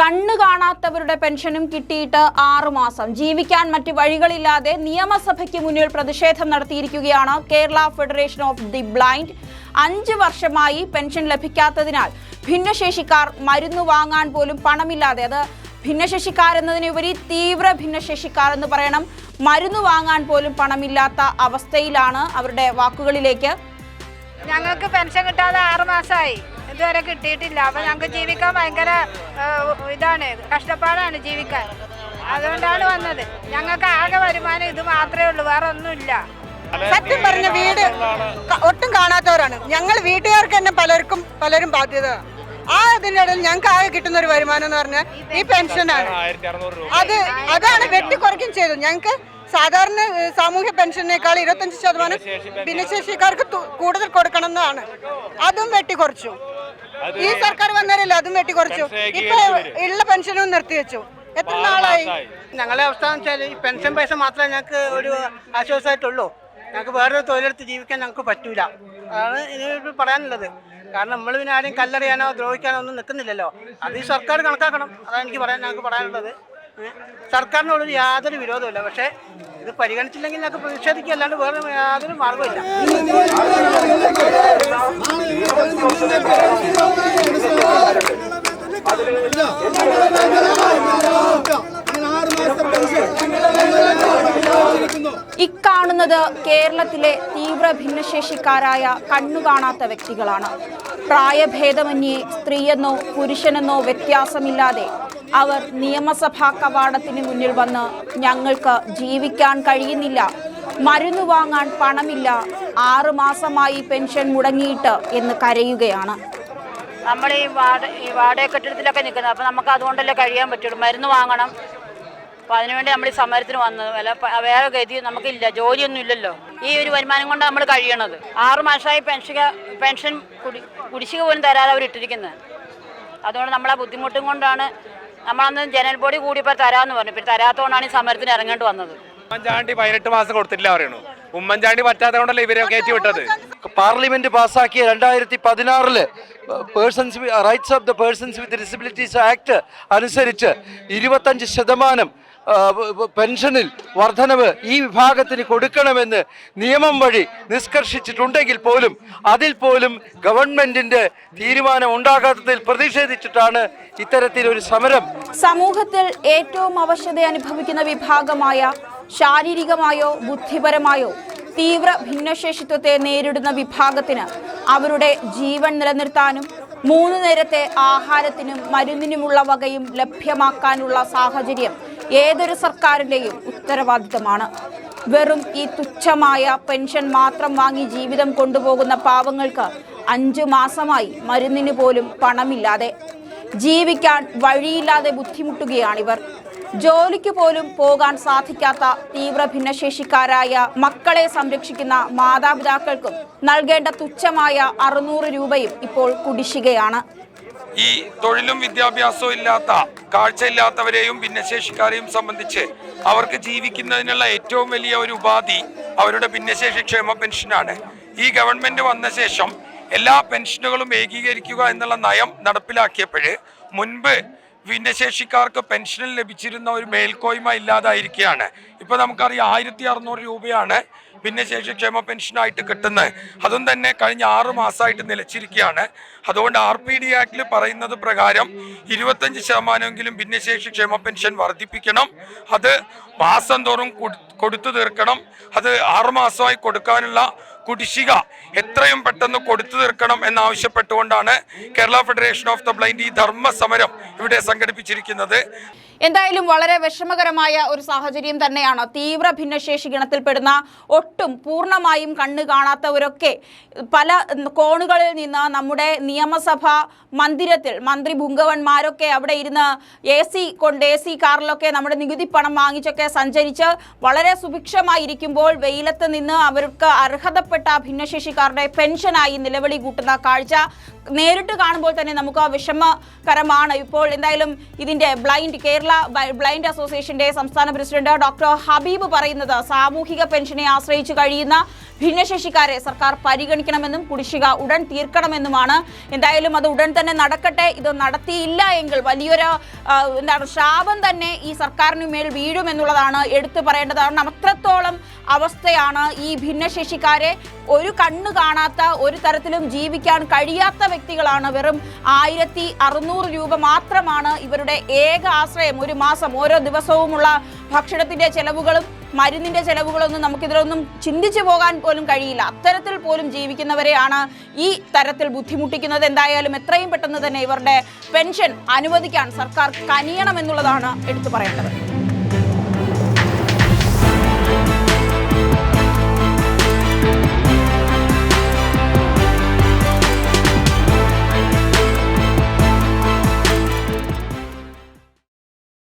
കണ്ണു കാണാത്തവരുടെ പെൻഷനും കിട്ടിയിട്ട് ആറുമാസം ജീവിക്കാൻ മറ്റ് വഴികളില്ലാതെ നിയമസഭയ്ക്ക് മുന്നിൽ പ്രതിഷേധം നടത്തിയിരിക്കുകയാണ് Kerala federation of the blind. അഞ്ച് വർഷമായി പെൻഷൻ ലഭിക്കാത്തതിനാൽ ഭിന്നശേഷിക്കാർ മരുന്ന് വാങ്ങാൻ പോലും പണമില്ലാതെ അത് ഭിന്നശേഷിക്കാരെന്നതിനുപരി തീവ്ര ഭിന്നശേഷിക്കാർ എന്ന് പറയണം മരുന്ന് വാങ്ങാൻ പോലും പണമില്ലാത്ത അവസ്ഥയിലാണ് അവരുടെ വാക്കുകളിലേക്ക്. ഞങ്ങൾക്ക് പെൻഷൻ കിട്ടാതെ ആറ് മാസമായി ഇതുവരെ കിട്ടിയിട്ടില്ല. അപ്പൊ ഞങ്ങൾക്ക് ജീവിക്കാൻ ഭയങ്കര ഇതാണ് കഷ്ടപ്പാടാണ് ജീവിക്കാൻ. അതുകൊണ്ടാണ് വന്നത്. ഞങ്ങൾക്ക് ആകെ വരുമാനം ഇത് മാത്രമേ ഉള്ളൂ വേറെ ഒന്നുമില്ല. സത്യം പറഞ്ഞ വീട് ഒട്ടും കാണാത്തവരാണ്. ഞങ്ങൾ വീട്ടുകാർക്ക് തന്നെ പലർക്കും പലരും ബാധ്യത. ആ അതിന്റെ ഇടയിൽ ഞങ്ങൾക്ക് ആകെ കിട്ടുന്ന ഒരു വരുമാനം എന്ന് പറഞ്ഞാൽ ഈ പെൻഷനാണ് അത് അതാണ് വെട്ടിക്കുറയ്ക്കും ചെയ്തു. ഞങ്ങൾക്ക് സാധാരണ സാമൂഹ്യ പെൻഷനേക്കാൾ ഇരുപത്തഞ്ച് ശതമാനം ഭിന്നശേഷിക്കാർക്ക് കൂടുതൽ കൊടുക്കണം എന്നാണ്. അതും വെട്ടിക്കുറച്ചു ഈ സർക്കാർ വന്നാലല്ലോ അതും വെട്ടിക്കുറച്ചു. ഇപ്പൊ ഉള്ള പെൻഷനും നിർത്തിവെച്ചു എത്ര നാളായി? ഞങ്ങളുടെ അവസ്ഥ എന്ന് വെച്ചാൽ ഈ പെൻഷൻ പൈസ മാത്രമേ ഞങ്ങൾക്ക് ഒരു ആശ്വാസമായിട്ടുള്ളൂ. ഞങ്ങൾക്ക് വേറൊരു തൊഴിലെടുത്ത് ജീവിക്കാൻ ഞങ്ങൾക്ക് പറ്റൂല. അതാണ് ഇനി പറയാനുള്ളത്. കാരണം നമ്മൾ പിന്നെ ആരെയും കല്ലെറിയാനോ ദ്രോഹിക്കാനോ ഒന്നും നിൽക്കുന്നില്ലല്ലോ. അത് ഈ സർക്കാർ കണക്കാക്കണം. അതാണ് എനിക്ക് പറയാൻ ഞങ്ങൾക്ക് പറയാനുള്ളത്? സർക്കാരിനോടൊരു യാതൊരു വിരോധമില്ല പക്ഷേ ഇത് പരിഗണിച്ചില്ലെങ്കിൽ ഞങ്ങൾക്ക് പ്രതിഷേധിക്കുക അല്ലാണ്ട് വേറെ യാതൊരു മാർഗമില്ല ഇക്കാണുന്നത് കേരളത്തിലെ തീവ്ര ഭിന്നശേഷിക്കാരായ കണ്ണു കാണാത്ത വ്യക്തികളാണ്. പ്രായഭേദമന്യേ സ്ത്രീയെന്നോ പുരുഷനെന്നോ വ്യത്യാസമില്ലാതെ അവർ നിയമസഭാ കവാടത്തിന് മുന്നിൽ വന്ന് ഞങ്ങൾക്ക് ജീവിക്കാൻ കഴിയുന്നില്ല മരുന്ന് വാങ്ങാൻ പണമില്ല ആറു മാസമായി പെൻഷൻ മുടങ്ങിയിട്ട് എന്ന് കരയുകയാണ്. നമ്മൾ ഈ വാട ഈ വാടക കെട്ടിടത്തിലൊക്കെ നിൽക്കുന്നത് അപ്പോൾ നമുക്ക് അതുകൊണ്ടല്ലേ കഴിയാൻ പറ്റുള്ളൂ? മരുന്ന് വാങ്ങണം. അപ്പോൾ അതിനുവേണ്ടി നമ്മൾ ഈ സമരത്തിന് വന്നത്. അല്ല വേറെ ഗതി നമുക്കില്ല ജോലിയൊന്നും ഇല്ലല്ലോ. ഈ ഒരു വരുമാനം കൊണ്ട് നമ്മൾ കഴിയണത്. ആറ് മാസമായി പെൻഷൻ പെൻഷൻ കുടി കുടിശ്ശിക പോലും തരാതെ അവർ ഇട്ടിരിക്കുന്നത് അതുകൊണ്ട് നമ്മളെ ബുദ്ധിമുട്ടും കൊണ്ടാണ് നമ്മളന്ന് ജനൽ ബോഡി കൂടിയപ്പോൾ തരാമെന്ന് പറഞ്ഞു. പിന്നെ തരാത്തോണ്ടാണ് ഈ സമരത്തിന് ഇറങ്ങേണ്ടി വന്നത്. ഉമ്മൻചാണ്ടി പതിനെട്ട് മാസം കൊടുത്തില്ല പറയണു. ഉമ്മൻചാണ്ടി പറ്റാത്ത കൊണ്ടല്ലേ ഇവരെ കയറ്റി വിട്ടത്? പാർലമെന്റ് പാസ്സാക്കിയ രണ്ടായിരത്തി പതിനാറിൽ persons rights of the persons with disabilities act അനുസരിച്ച് ഇരുപത്തഞ്ച് ശതമാനം പെൻഷനിൽ വർധനവ് ഈ വിഭാഗത്തിന് കൊടുക്കണമെന്ന് നിയമം വഴി നിഷ്കർഷിച്ചിട്ടുണ്ടെങ്കിൽ പോലും അതിൽ പോലും ഗവൺമെന്റിന്റെ തീരുമാനം ഉണ്ടാകാത്തതിൽ പ്രതിഷേധിച്ചിട്ടാണ് ഇത്തരത്തിലൊരു സമരം. സമൂഹത്തിൽ ഏറ്റവും അവശത അനുഭവിക്കുന്ന വിഭാഗമായ ശാരീരികമായോ ബുദ്ധിപരമായോ തീവ്ര ഭിന്നശേഷിത്വത്തെ നേരിടുന്ന വിഭാഗത്തിന് അവരുടെ ജീവൻ നിലനിർത്താനും മൂന്ന് നേരത്തെ ആഹാരത്തിനും മരുന്നിനുമുള്ള വകയും ലഭ്യമാക്കാനുള്ള സാഹചര്യം ഏതൊരു സർക്കാരിന്റെയും ഉത്തരവാദിത്തമാണ്. വെറും ഈ തുച്ഛമായ പെൻഷൻ മാത്രം വാങ്ങി ജീവിതം കൊണ്ടുപോകുന്ന പാവങ്ങൾക്ക് അഞ്ചു മാസമായി മരുന്നിന് പോലും പണമില്ലാതെ ജീവിക്കാൻ വഴിയില്ലാതെ ബുദ്ധിമുട്ടുകയാണിവർ. ജോലിക്ക് പോലും പോകാൻ സാധിക്കാത്ത തീവ്ര ഭിന്നശേഷിക്കാരായ മക്കളെ സംരക്ഷിക്കുന്ന മാതാപിതാക്കൾക്കും നൽകേണ്ട തുച്ഛമായ അറുന്നൂറ് രൂപയും ഇപ്പോൾ കുടിശ്ശികയാണ്. ഈ തൊഴിലും വിദ്യാഭ്യാസവും ഇല്ലാത്ത കാഴ്ചയില്ലാത്തവരെയും ഭിന്നശേഷിക്കാരെയും സംബന്ധിച്ച് അവർക്ക് ജീവിക്കുന്നതിനുള്ള ഏറ്റവും വലിയ ഒരു ഉപാധി അവരുടെ ഭിന്നശേഷി ക്ഷേമ പെൻഷനാണ്. ഈ ഗവൺമെന്റ് വന്ന ശേഷം എല്ലാ പെൻഷനുകളും ഏകീകരിക്കുക എന്നുള്ള നയം നടപ്പിലാക്കിയപ്പോൾ മുൻപ് ഭിന്നശേഷിക്കാർക്ക് പെൻഷനിൽ ലഭിച്ചിരുന്ന ഒരു മേൽക്കോയ്മ ഇല്ലാതായിരിക്കുകയാണ്. ഇപ്പോൾ നമുക്കറിയാം ആയിരത്തി അറുന്നൂറ് രൂപയാണ് ഭിന്നശേഷി ക്ഷേമ പെൻഷനായിട്ട് കിട്ടുന്നത്. അതും തന്നെ കഴിഞ്ഞ ആറ് മാസമായിട്ട് നിലച്ചിരിക്കുകയാണ്. അതുകൊണ്ട് ആർ പി ഡി ആക്ടിൽ പറയുന്നത് പ്രകാരം ഇരുപത്തഞ്ച് ശതമാനമെങ്കിലും ഭിന്നശേഷി ക്ഷേമ പെൻഷൻ വർദ്ധിപ്പിക്കണം. അത് മാസം തോറും കൊടുത്തു തീർക്കണം. അത് ആറുമാസമായി കൊടുക്കാനുള്ള കുടിശിക എത്രയും പെട്ടെന്ന് കൊടുത്തു തീർക്കണം എന്നാവശ്യപ്പെട്ടുകൊണ്ടാണ് Kerala federation of the blind ഈ ധർമ്മ സമരം ഇവിടെ സംഘടിപ്പിച്ചിരിക്കുന്നത്. എന്തായാലും വളരെ വിഷമകരമായ ഒരു സാഹചര്യം തന്നെയാണ്. തീവ്ര ഭിന്നശേഷി ഗണത്തിൽപ്പെടുന്ന ഒട്ടും പൂർണമായും കണ്ണ് കാണാത്തവരൊക്കെ പല കോണുകളിൽ നിന്ന് നമ്മുടെ നിയമസഭ മന്ദിരത്തിൽ മന്ത്രി ഭുങ്കവന്മാരൊക്കെ അവിടെ ഇരുന്ന് എ സി കൊണ്ട് എ സി കാറിലൊക്കെ നമ്മുടെ നികുതി പണം വാങ്ങിച്ചൊക്കെ സഞ്ചരിച്ച് വളരെ സുഭിക്ഷമായിരിക്കുമ്പോൾ വെയിലത്ത് നിന്ന് അവർക്ക് അർഹതപ്പെട്ട ഭിന്നശേഷിക്കാരുടെ പെൻഷനായി നിലവിളി കൂട്ടുന്ന കാഴ്ച നേരിട്ട് കാണുമ്പോൾ തന്നെ നമുക്ക് ആ വിഷമകരമാണ്. ഇപ്പോൾ എന്തായാലും ഇതിന്റെ ബ്ലൈൻഡ് കേരള ബ്ലൈൻഡ് അസോസിയേഷന്റെ സംസ്ഥാന പ്രസിഡന്റ് ഡോക്ടർ ഹബീബ് പറയുന്നത് സാമൂഹിക പെൻഷനെ ആശ്രയിച്ച് കഴിയുന്ന ഭിന്നശേഷിക്കാരെ സർക്കാർ പരിഗണിക്കണമെന്നും കുടിശ്ശിക ഉടൻ തീർക്കണമെന്നുമാണ്. എന്തായാലും അത് ഉടൻ തന്നെ നടക്കട്ടെ. ഇത് നടത്തിയില്ല എങ്കിൽ വലിയൊരു എന്താണ് ശാപം തന്നെ ഈ സർക്കാരിന് മേൽ വീഴുമെന്നുള്ളതാണ് എടുത്തു പറയേണ്ടത്. കാരണം അത്രത്തോളം അവസ്ഥയാണ് ഈ ഭിന്നശേഷിക്കാരെ ഒരു കണ്ണ് കാണാത്ത ഒരു തരത്തിലും ജീവിക്കാൻ കഴിയാത്ത വ്യക്തികളാണ് വെറും ആയിരത്തി അറുന്നൂറ് രൂപ മാത്രമാണ് ഇവരുടെ ഏക ആശ്രയം. ഒരു മാസം ഓരോ ദിവസവുമുള്ള ഭക്ഷണത്തിന്റെ ചെലവുകളും മരുന്നിന്റെ ചെലവുകളൊന്നും നമുക്കിതിലൊന്നും ചിന്തിച്ചു പോകാൻ പോലും കഴിയില്ല. അത്തരത്തിൽ പോലും ജീവിക്കുന്നവരെയാണ് ഈ തരത്തിൽ ബുദ്ധിമുട്ടിക്കുന്നത്. എന്തായാലും എത്രയും പെട്ടെന്ന് തന്നെ ഇവരുടെ പെൻഷൻ അനുവദിക്കാൻ സർക്കാർ കനിയണമെന്നുള്ളതാണ് എടുത്തു പറയേണ്ടത്.